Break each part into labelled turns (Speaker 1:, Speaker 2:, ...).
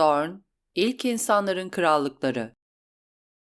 Speaker 1: Dorn, ilk insanların krallıkları.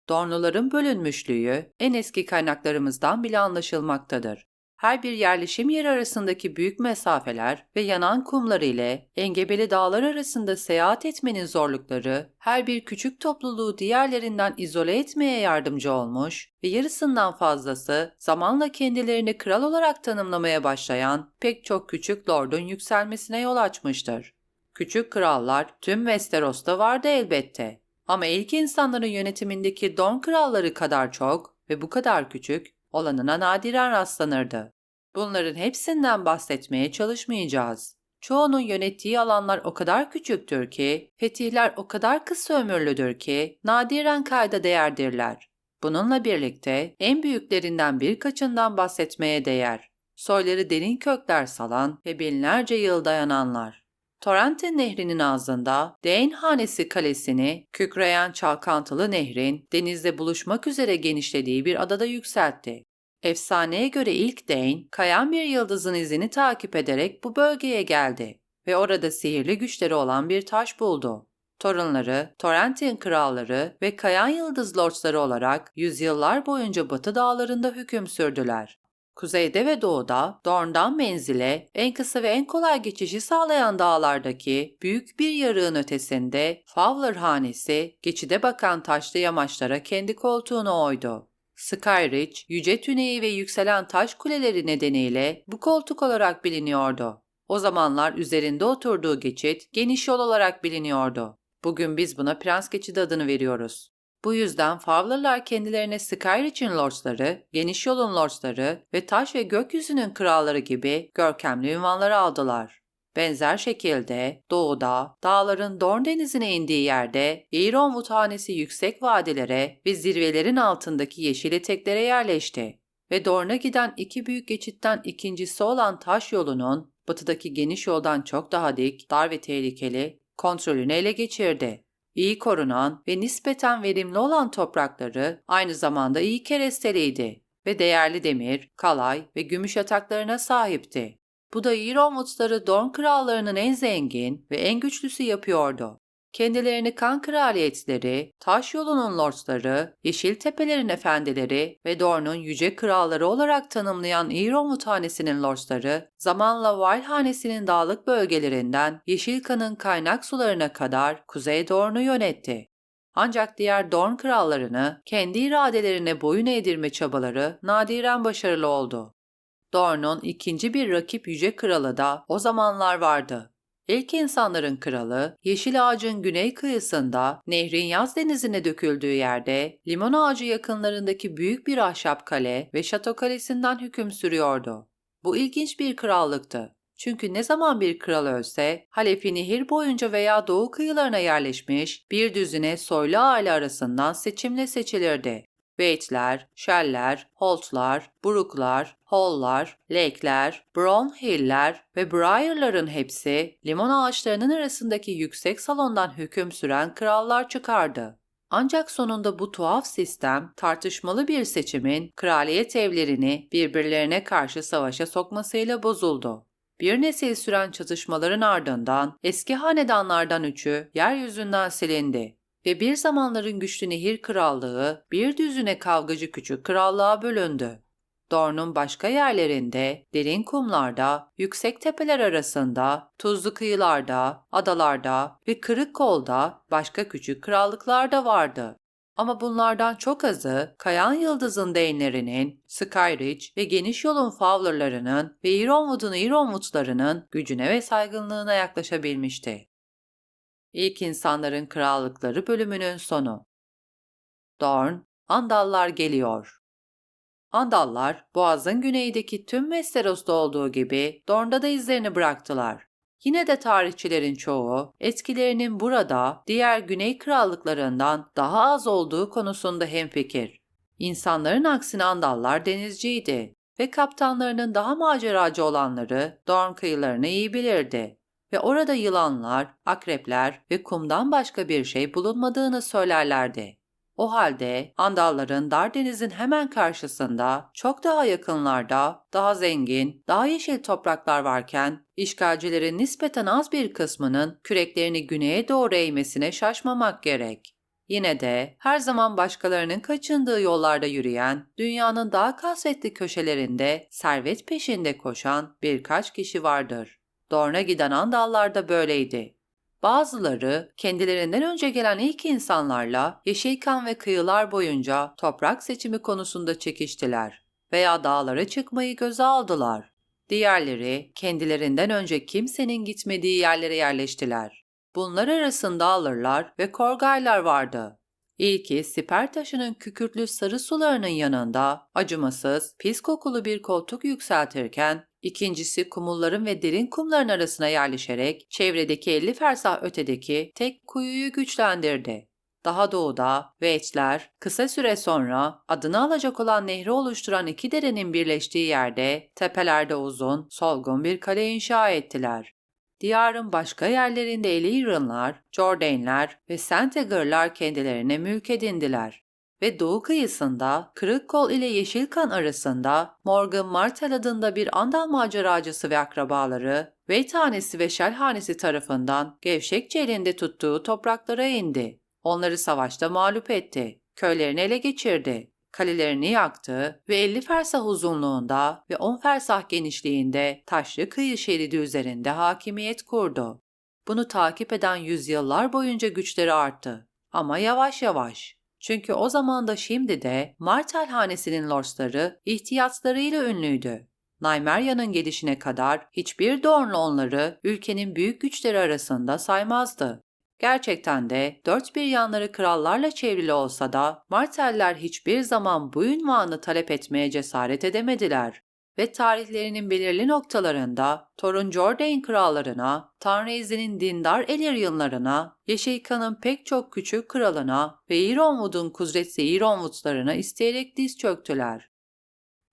Speaker 1: Dornluların bölünmüşlüğü en eski kaynaklarımızdan bile anlaşılmaktadır. Her bir yerleşim yeri arasındaki büyük mesafeler ve yanan kumlar ile engebeli dağlar arasında seyahat etmenin zorlukları her bir küçük topluluğu diğerlerinden izole etmeye yardımcı olmuş ve yarısından fazlası zamanla kendilerini kral olarak tanımlamaya başlayan pek çok küçük lordun yükselmesine yol açmıştır. Küçük krallar tüm Westeros'ta vardı elbette. Ama ilk insanların yönetimindeki Dorn kralları kadar çok ve bu kadar küçük olanına nadiren rastlanırdı. Bunların hepsinden bahsetmeye çalışmayacağız. Çoğunun yönettiği alanlar o kadar küçüktür ki, fetihler o kadar kısa ömürlüdür ki, nadiren kayda değerdirler. Bununla birlikte en büyüklerinden birkaçından bahsetmeye değer. Soyları derin kökler salan ve binlerce yıl dayananlar. Torrente Nehri'nin ağzında Dane Hanesi Kalesi'ni kükreyen çalkantılı nehrin denizle buluşmak üzere genişlediği bir adada yükseltti. Efsaneye göre ilk Dane, kayan bir yıldızın izini takip ederek bu bölgeye geldi ve orada sihirli güçleri olan bir taş buldu. Torunları, Torrentin kralları ve kayan yıldız lordsları olarak yüzyıllar boyunca batı dağlarında hüküm sürdüler. Kuzeyde ve doğuda Dorn'dan menzile en kısa ve en kolay geçişi sağlayan dağlardaki büyük bir yarığın ötesinde Fowler hanesi geçide bakan taşlı yamaçlara kendi koltuğunu oydu. Skyridge, yüce tüneyi ve yükselen taş kuleleri nedeniyle bu koltuk olarak biliniyordu. O zamanlar üzerinde oturduğu geçit geniş yol olarak biliniyordu. Bugün biz buna Prens Geçidi adını veriyoruz. Bu yüzden Fowler'lar kendilerine Skyrich'in lordsları, Geniş Yol'un lordsları ve Taş ve Gökyüzü'nün kralları gibi görkemli ünvanlar aldılar. Benzer şekilde doğuda, dağların Dorn denizine indiği yerde Ironwood hanesi yüksek vadilere ve zirvelerin altındaki yeşil eteklere yerleşti ve Dorn'a giden iki büyük geçitten ikincisi olan taş yolunun batıdaki geniş yoldan çok daha dik, dar ve tehlikeli kontrolünü ele geçirdi. İyi korunan ve nispeten verimli olan toprakları aynı zamanda iyi keresteliydi ve değerli demir, kalay ve gümüş yataklarına sahipti. Bu da Ironwood'ları Dorn krallarının en zengin ve en güçlüsü yapıyordu. Kendilerini kan kraliyetleri, taş yolunun lordsları, yeşil tepelerin efendileri ve Dorne'un yüce kralları olarak tanımlayan Ironwood hanesinin lordsları, zamanla Wild hanesinin dağlık bölgelerinden Yeşilkan'ın kaynak sularına kadar Kuzey Dorne'u yönetti. Ancak diğer Dorn krallarını kendi iradelerine boyun eğdirme çabaları nadiren başarılı oldu. Dorne'un ikinci bir rakip yüce kralı da o zamanlar vardı. İlk insanların kralı, yeşil ağacın güney kıyısında, nehrin yaz denizine döküldüğü yerde, limon ağacı yakınlarındaki büyük bir ahşap kale ve şato kalesinden hüküm sürüyordu. Bu ilginç bir krallıktı. Çünkü ne zaman bir kral ölse, Halefi nehir boyunca veya doğu kıyılarına yerleşmiş bir düzine soylu aile arasından seçimle seçilirdi. Waite'ler, Shell'ler, Holt'lar, Brook'lar, Hall'lar, Lake'ler, Brownhill'ler ve Briar'ların hepsi limon ağaçlarının arasındaki yüksek salondan hüküm süren krallar çıkardı. Ancak sonunda bu tuhaf sistem tartışmalı bir seçimin kraliyet evlerini birbirlerine karşı savaşa sokmasıyla bozuldu. Bir nesil süren çatışmaların ardından eski hanedanlardan üçü yeryüzünden silindi ve bir zamanların güçlü nehir krallığı bir düzüne kavgacı küçük krallığa bölündü. Dorn'un başka yerlerinde, derin kumlarda, yüksek tepeler arasında, tuzlu kıyılarda, adalarda ve kırık kolda başka küçük krallıklar da vardı. Ama bunlardan çok azı Kayan Yıldız'ın değinlerinin, Skyridge ve Geniş Yol'un Fowler'larının ve Ironwood'un Ironwood'larının gücüne ve saygınlığına yaklaşabilmişti. İlk İnsanların Krallıkları bölümünün sonu. Dorn, Andallar geliyor. Andallar, Boğaz'ın güneydeki tüm Westeros'ta olduğu gibi Dorn'da da izlerini bıraktılar. Yine de tarihçilerin çoğu etkilerinin burada diğer güney krallıklarından daha az olduğu konusunda hemfikir. İnsanların aksine Andallar denizciydi ve kaptanlarının daha maceracı olanları Dorn kıyılarını iyi bilirdi ve orada yılanlar, akrepler ve kumdan başka bir şey bulunmadığını söylerlerdi. O halde Andalların Dardeniz'in hemen karşısında çok daha yakınlarda daha zengin, daha yeşil topraklar varken işgalcilerin nispeten az bir kısmının küreklerini güneye doğru eğmesine şaşmamak gerek. Yine de her zaman başkalarının kaçındığı yollarda yürüyen, dünyanın daha kasvetli köşelerinde servet peşinde koşan birkaç kişi vardır. Dorna giden Andallar da böyleydi. Bazıları kendilerinden önce gelen ilk insanlarla Yeşilkan ve kıyılar boyunca toprak seçimi konusunda çekiştiler veya dağlara çıkmayı göze aldılar. Diğerleri kendilerinden önce kimsenin gitmediği yerlere yerleştiler. Bunlar arasında alırlar ve korgaylar vardı. İlki siper taşının kükürtlü sarı sularının yanında acımasız, pis kokulu bir koltuk yükseltirken, ikincisi kumulların ve derin kumların arasına yerleşerek çevredeki 50 fersah ötedeki tek kuyuyu güçlendirdi. Daha doğuda Veçler kısa süre sonra adını alacak olan nehri oluşturan iki derenin birleştiği yerde tepelerde uzun, solgun bir kale inşa ettiler. Diyarın başka yerlerinde Elirunlar, Jordanlar ve Senteger'lar kendilerine mülk edindiler. Ve doğu kıyısında Kırıkkol ile Yeşilkan arasında Morgan Martel adında bir Andal maceracısı ve akrabaları Veytanesi ve Şelhanesi tarafından gevşekçe elinde tuttuğu topraklara indi. Onları savaşta mağlup etti. Köylerini ele geçirdi kalelerini yaktı ve 50 fersah uzunluğunda ve 10 fersah genişliğinde taşlı kıyı şeridi üzerinde hakimiyet kurdu. Bunu takip eden yüzyıllar boyunca güçleri arttı. Ama yavaş yavaş. Çünkü o zaman da şimdi de Martel hanesinin lordsları ihtiyatlarıyla ünlüydü. Naymerya'nın gelişine kadar hiçbir Dornlu onları ülkenin büyük güçleri arasında saymazdı. Gerçekten de dört bir yanları krallarla çevrili olsa da Marteller hiçbir zaman bu ünvanı talep etmeye cesaret edemediler ve tarihlerinin belirli noktalarında Torun Jordan krallarına, Tanrı izinin dindar Eliryanlarına, Yeşilkan'ın pek çok küçük kralına ve Ironwood'un kudretli Ironwood'larına isteyerek diz çöktüler.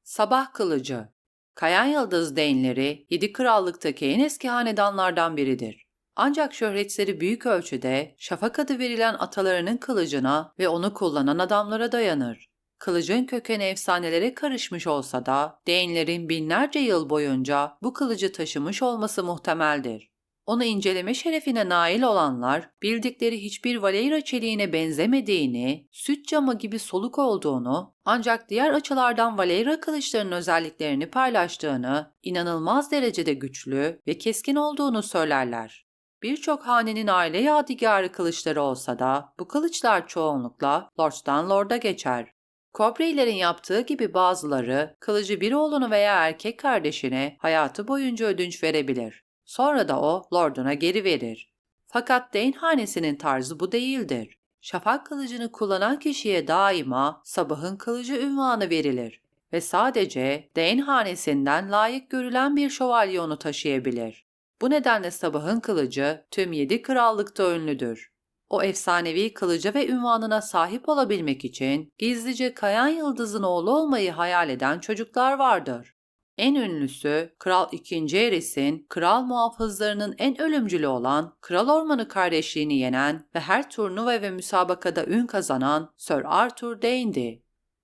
Speaker 1: Sabah Kılıcı Kayan Yıldız Dane'leri yedi krallıktaki en eski hanedanlardan biridir. Ancak şöhretleri büyük ölçüde şafak adı verilen atalarının kılıcına ve onu kullanan adamlara dayanır. Kılıcın kökeni efsanelere karışmış olsa da Dane'lerin binlerce yıl boyunca bu kılıcı taşımış olması muhtemeldir. Onu inceleme şerefine nail olanlar bildikleri hiçbir Valeyra çeliğine benzemediğini, süt camı gibi soluk olduğunu ancak diğer açılardan Valeyra kılıçlarının özelliklerini paylaştığını, inanılmaz derecede güçlü ve keskin olduğunu söylerler. Birçok hanenin aile yadigarı kılıçları olsa da bu kılıçlar çoğunlukla Lord'dan Lord'a geçer. Kobreylerin yaptığı gibi bazıları kılıcı bir oğlunu veya erkek kardeşine hayatı boyunca ödünç verebilir. Sonra da o Lord'una geri verir. Fakat Dane hanesinin tarzı bu değildir. Şafak kılıcını kullanan kişiye daima sabahın kılıcı ünvanı verilir ve sadece Dane hanesinden layık görülen bir şövalye onu taşıyabilir. Bu nedenle sabahın kılıcı tüm yedi krallıkta ünlüdür. O efsanevi kılıca ve ünvanına sahip olabilmek için gizlice Kayan Yıldız'ın oğlu olmayı hayal eden çocuklar vardır. En ünlüsü Kral II. Eris'in kral muhafızlarının en ölümcülü olan Kral Ormanı kardeşliğini yenen ve her turnuva ve müsabakada ün kazanan Sir Arthur Dane'di.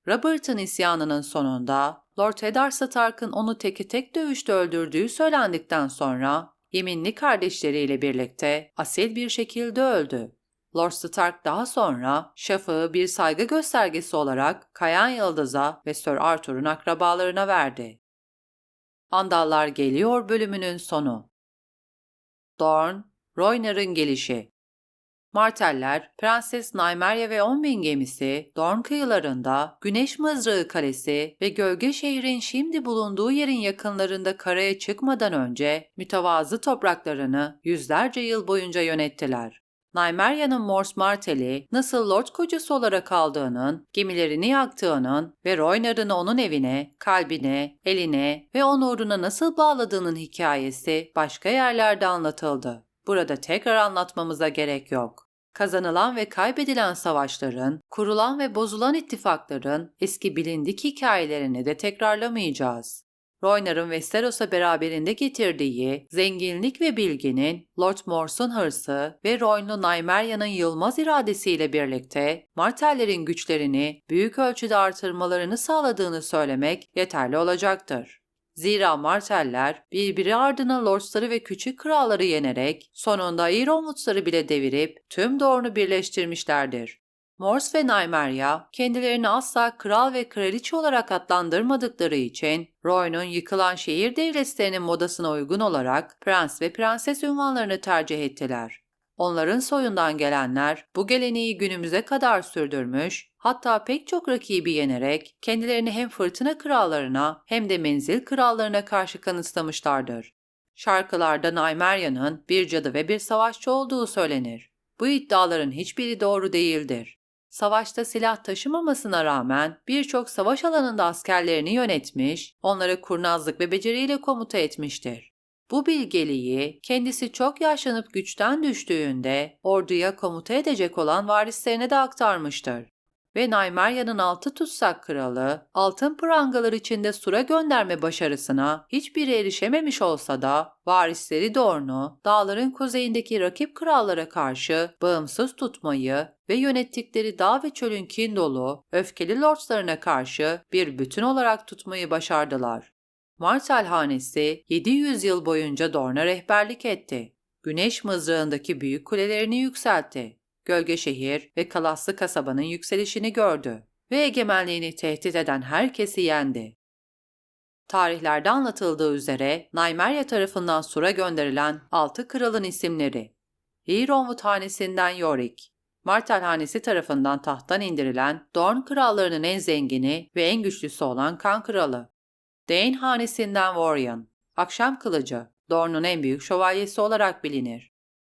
Speaker 1: Robert'ın isyanının sonunda Lord Eddard Stark'ın onu teke tek dövüşte öldürdüğü söylendikten sonra yeminli kardeşleriyle birlikte asil bir şekilde öldü. Lord Stark daha sonra şafağı bir saygı göstergesi olarak Kayan Yıldız'a ve Sir Arthur'un akrabalarına verdi. Andallar Geliyor bölümünün sonu. Dorn, Roynar'ın gelişi Marteller, Prenses Nymeria ve 10.000 gemisi, Dorn kıyılarında, Güneş Mızrağı Kalesi ve Gölge Şehrin şimdi bulunduğu yerin yakınlarında karaya çıkmadan önce mütevazı topraklarını yüzlerce yıl boyunca yönettiler. Nymeria'nın Mors Martell'i nasıl Lord kocası olarak aldığının, gemilerini yaktığının ve Roynar'ını onun evine, kalbine, eline ve onuruna nasıl bağladığının hikayesi başka yerlerde anlatıldı. Burada tekrar anlatmamıza gerek yok. Kazanılan ve kaybedilen savaşların, kurulan ve bozulan ittifakların eski bilindik hikayelerini de tekrarlamayacağız. Roynar'ın Westeros'a beraberinde getirdiği zenginlik ve bilginin, Lord Morse'un hırsı ve Roynlu Nymerya'nın yılmaz iradesiyle birlikte Martellerin güçlerini büyük ölçüde artırmalarını sağladığını söylemek yeterli olacaktır. Zira Marteller birbiri ardına Lordsları ve küçük kralları yenerek sonunda Ironwood'ları bile devirip tüm Dorne'u birleştirmişlerdir. Morse ve Nymeria kendilerini asla kral ve kraliçe olarak adlandırmadıkları için Roy'un yıkılan şehir devletlerinin modasına uygun olarak prens ve prenses ünvanlarını tercih ettiler. Onların soyundan gelenler bu geleneği günümüze kadar sürdürmüş, hatta pek çok rakibi yenerek kendilerini hem fırtına krallarına hem de menzil krallarına karşı kanıtlamışlardır. Şarkılarda Nymeria'nın bir cadı ve bir savaşçı olduğu söylenir. Bu iddiaların hiçbiri doğru değildir. Savaşta silah taşımamasına rağmen birçok savaş alanında askerlerini yönetmiş, onlara kurnazlık ve beceriyle komuta etmiştir. Bu bilgeliği kendisi çok yaşlanıp güçten düştüğünde orduya komuta edecek olan varislerine de aktarmıştır. Ve Naymerya'nın altı tutsak kralı altın prangalar içinde sura gönderme başarısına hiçbiri erişememiş olsa da varisleri Dorn'u dağların kuzeyindeki rakip krallara karşı bağımsız tutmayı ve yönettikleri dağ ve çölün kin dolu, öfkeli lordslarına karşı bir bütün olarak tutmayı başardılar. Martel hanesi 700 yıl boyunca Dorne'a rehberlik etti. Güneş mızrağındaki büyük kulelerini yükseltti. Gölge şehir ve Kalaslı kasabanın yükselişini gördü ve egemenliğini tehdit eden herkesi yendi. Tarihlerde anlatıldığı üzere Nymeria tarafından Sur'a gönderilen altı kralın isimleri. Hironwood hanesinden Yorick, Martel hanesi tarafından tahttan indirilen Dorn krallarının en zengini ve en güçlüsü olan Kan kralı. Dane hanesinden Warrion, Akşam Kılıcı, Dorne'un en büyük şövalyesi olarak bilinir.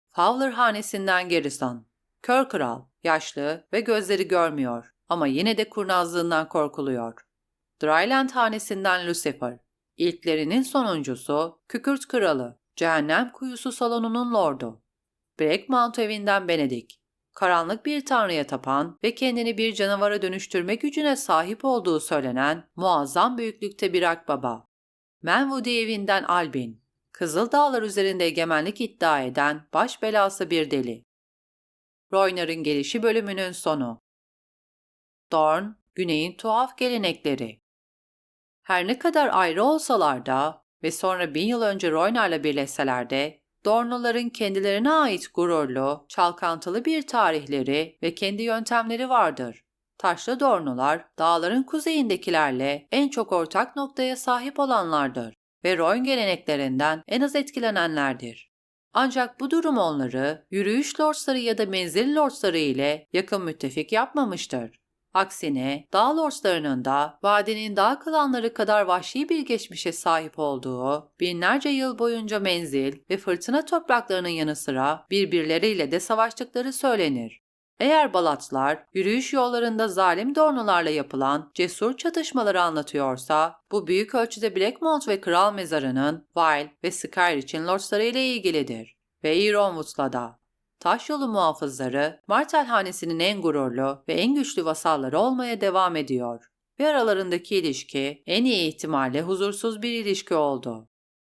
Speaker 1: Fowler hanesinden Garrison, Kör kral, yaşlı ve gözleri görmüyor ama yine de kurnazlığından korkuluyor. Dryland hanesinden Lucifer, ilklerinin sonuncusu, Kükürt kralı, cehennem kuyusu salonunun lordu. Blackmount evinden Benedict, karanlık bir tanrıya tapan ve kendini bir canavara dönüştürme gücüne sahip olduğu söylenen muazzam büyüklükte bir akbaba. Manwoody evinden Albin, Kızıl Dağlar üzerinde egemenlik iddia eden baş belası bir deli. Roynar'ın gelişi bölümünün sonu. Dorn, Güney'in tuhaf gelenekleri. Her ne kadar ayrı olsalar da ve sonra bin yıl önce Roynar'la birleşseler de, Dornluların kendilerine ait gururlu, çalkantılı bir tarihleri ve kendi yöntemleri vardır. Taşlı Dornular, dağların kuzeyindekilerle en çok ortak noktaya sahip olanlardır ve Royn geleneklerinden en az etkilenenlerdir. Ancak bu durum onları yürüyüş lordsları ya da menzil lordsları ile yakın müttefik yapmamıştır. Aksine dağ lordslarının da vadinin dağ klanları kadar vahşi bir geçmişe sahip olduğu, binlerce yıl boyunca menzil ve fırtına topraklarının yanı sıra birbirleriyle de savaştıkları söylenir. Eğer Balatlar yürüyüş yollarında zalim dornularla yapılan cesur çatışmaları anlatıyorsa, bu büyük ölçüde Blackmont ve Kral Mezarı'nın Vile ve Skyrich'in lordsları ile ilgilidir. Ve Ironwood'la da. Taş yolu muhafızları, Martel hanesinin en gururlu ve en güçlü vasalları olmaya devam ediyor. Ve aralarındaki ilişki en iyi ihtimalle huzursuz bir ilişki oldu.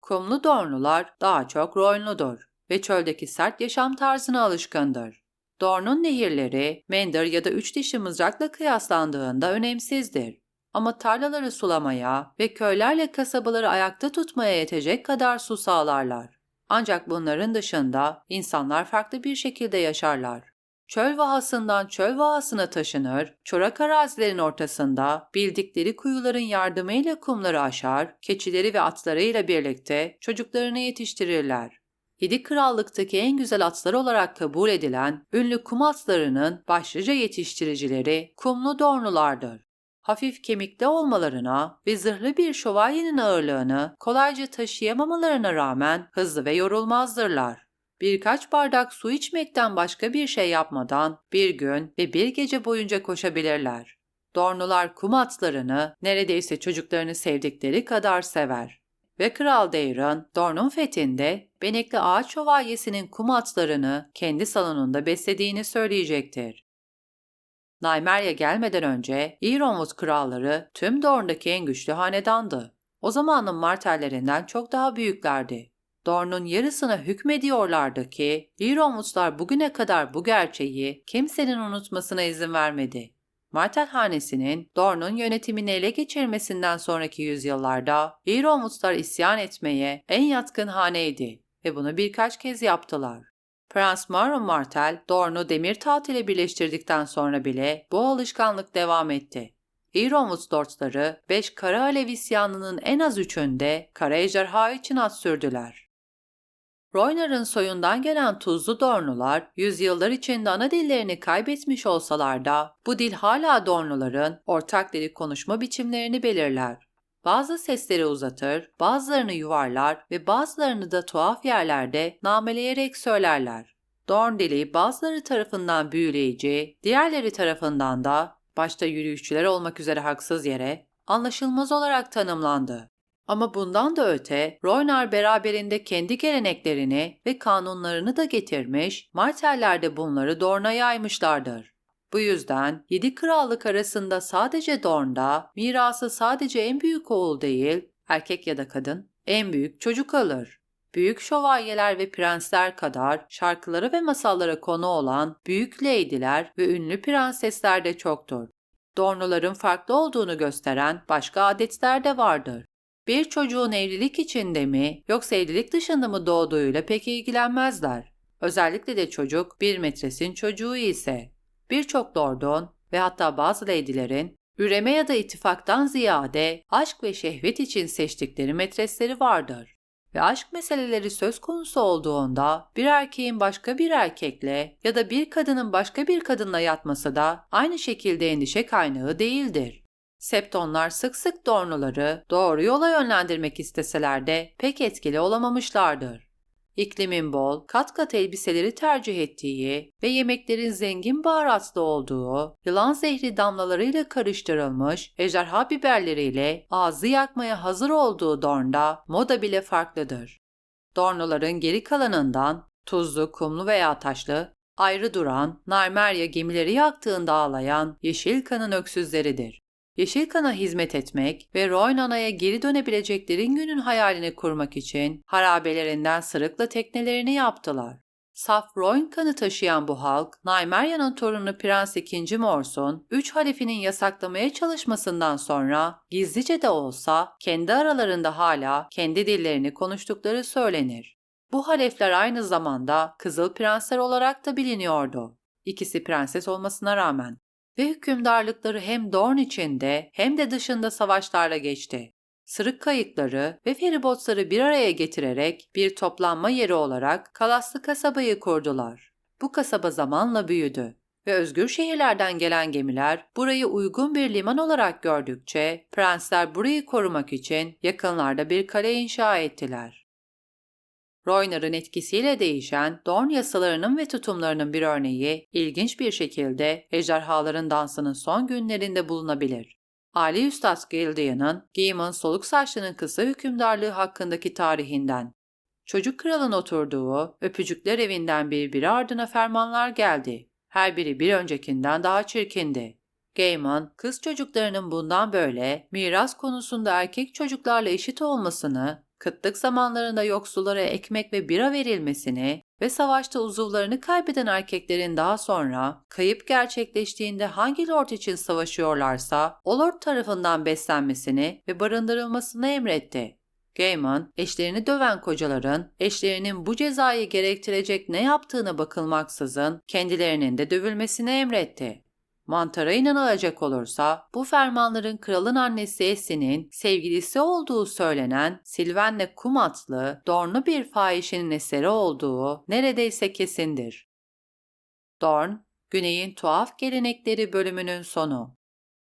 Speaker 1: Kumlu Dornular daha çok Roynludur ve çöldeki sert yaşam tarzına alışkındır. Dorn'un nehirleri Mender ya da üç dişli mızrakla kıyaslandığında önemsizdir. Ama tarlaları sulamaya ve köylerle kasabaları ayakta tutmaya yetecek kadar su sağlarlar. Ancak bunların dışında insanlar farklı bir şekilde yaşarlar. Çöl vahasından çöl vahasına taşınır, çorak arazilerin ortasında bildikleri kuyuların yardımıyla kumları aşar, keçileri ve atlarıyla birlikte çocuklarını yetiştirirler. Yedi krallıktaki en güzel atlar olarak kabul edilen ünlü kum atlarının başlıca yetiştiricileri kumlu dornulardır. Hafif kemikli olmalarına ve zırhlı bir şövalyenin ağırlığını kolayca taşıyamamalarına rağmen hızlı ve yorulmazdırlar. Birkaç bardak su içmekten başka bir şey yapmadan bir gün ve bir gece boyunca koşabilirler. Dornular kum atlarını neredeyse çocuklarını sevdikleri kadar sever ve Kral Deyran, Dorn'un fethinde Benekli Ağaç Şövalyesi'nin kum atlarını kendi salonunda beslediğini söyleyecektir. Nymeria gelmeden önce Ironwood kralları tüm Dorne'daki en güçlü hanedandı. O zamanın martellerinden çok daha büyüklerdi. Dorn'un yarısına hükmediyorlardı ki Ironwood'lar bugüne kadar bu gerçeği kimsenin unutmasına izin vermedi. Martel hanesinin Dorn'un yönetimini ele geçirmesinden sonraki yüzyıllarda Ironwood'lar isyan etmeye en yatkın haneydi ve bunu birkaç kez yaptılar. Prens Maron Martel, Dorn'u demir taht ile birleştirdikten sonra bile bu alışkanlık devam etti. Ironwood Lordları 5 Kara Alev isyanının en az üçünde Kara Ejderha için at sürdüler. Roynar'ın soyundan gelen tuzlu Dornular, yüzyıllar içinde ana dillerini kaybetmiş olsalar da bu dil hala Dornuların ortak dili konuşma biçimlerini belirler. Bazı sesleri uzatır, bazılarını yuvarlar ve bazılarını da tuhaf yerlerde nameleyerek söylerler. Dorn dili bazıları tarafından büyüleyici, diğerleri tarafından da, başta yürüyüşçüler olmak üzere haksız yere, anlaşılmaz olarak tanımlandı. Ama bundan da öte Roynar beraberinde kendi geleneklerini ve kanunlarını da getirmiş, Marteller de bunları Dorn'a yaymışlardır. Bu yüzden yedi krallık arasında sadece Dorn'da mirası sadece en büyük oğul değil, erkek ya da kadın, en büyük çocuk alır. Büyük şövalyeler ve prensler kadar şarkılara ve masallara konu olan büyük leydiler ve ünlü prensesler de çoktur. Dornuların farklı olduğunu gösteren başka adetler de vardır. Bir çocuğun evlilik içinde mi yoksa evlilik dışında mı doğduğuyla pek ilgilenmezler. Özellikle de çocuk bir metresin çocuğu ise. Birçok lordun ve hatta bazı leydilerin üreme ya da ittifaktan ziyade aşk ve şehvet için seçtikleri metresleri vardır. Ve aşk meseleleri söz konusu olduğunda bir erkeğin başka bir erkekle ya da bir kadının başka bir kadınla yatması da aynı şekilde endişe kaynağı değildir. Septonlar sık sık Dornuları doğru yola yönlendirmek isteseler de pek etkili olamamışlardır. İklimin bol, kat kat elbiseleri tercih ettiği ve yemeklerin zengin baharatlı olduğu, yılan zehri damlalarıyla karıştırılmış ejderha biberleriyle ağzı yakmaya hazır olduğu Dorn'da moda bile farklıdır. Dornuların geri kalanından tuzlu, kumlu veya taşlı, ayrı duran, Narmerya gemileri yaktığında ağlayan yeşil kanın öksüzleridir. Yeşilkan'a hizmet etmek ve Roynana'ya geri dönebileceklerin günün hayalini kurmak için harabelerinden sırıkla teknelerini yaptılar. Saf Royn kanı taşıyan bu halk, Naimerya'nın torunu Prens II. Mors'un üç halifinin yasaklamaya çalışmasından sonra gizlice de olsa kendi aralarında hala kendi dillerini konuştukları söylenir. Bu halefler aynı zamanda Kızıl Prensler olarak da biliniyordu. İkisi prenses olmasına rağmen ve hükümdarlıkları hem Dorn içinde hem de dışında savaşlarla geçti. Sırık kayıkları ve feribotları bir araya getirerek bir toplanma yeri olarak Kalaslı kasabayı kurdular. Bu kasaba zamanla büyüdü ve özgür şehirlerden gelen gemiler burayı uygun bir liman olarak gördükçe prensler burayı korumak için yakınlarda bir kale inşa ettiler. Roynar'ın etkisiyle değişen Dorn yasalarının ve tutumlarının bir örneği ilginç bir şekilde ejderhaların dansının son günlerinde bulunabilir. Ali Üstad Gildea'nın Gaiman soluk saçlının kısa hükümdarlığı hakkındaki tarihinden. Çocuk kralın oturduğu öpücükler evinden birbiri ardına fermanlar geldi. Her biri bir öncekinden daha çirkindi. Gaiman, kız çocuklarının bundan böyle miras konusunda erkek çocuklarla eşit olmasını kıtlık zamanlarında yoksullara ekmek ve bira verilmesini ve savaşta uzuvlarını kaybeden erkeklerin daha sonra kayıp gerçekleştiğinde hangi lord için savaşıyorlarsa o lord tarafından beslenmesini ve barındırılmasını emretti. Gaiman, eşlerini döven kocaların eşlerinin bu cezayı gerektirecek ne yaptığına bakılmaksızın kendilerinin de dövülmesini emretti. Mantara inanılacak olursa bu fermanların kralın annesi Essin'in sevgilisi olduğu söylenen Silvenle Kumatlı, Dorn'lu bir fahişenin eseri olduğu neredeyse kesindir. Dorn, Güney'in Tuhaf Gelenekleri bölümünün sonu.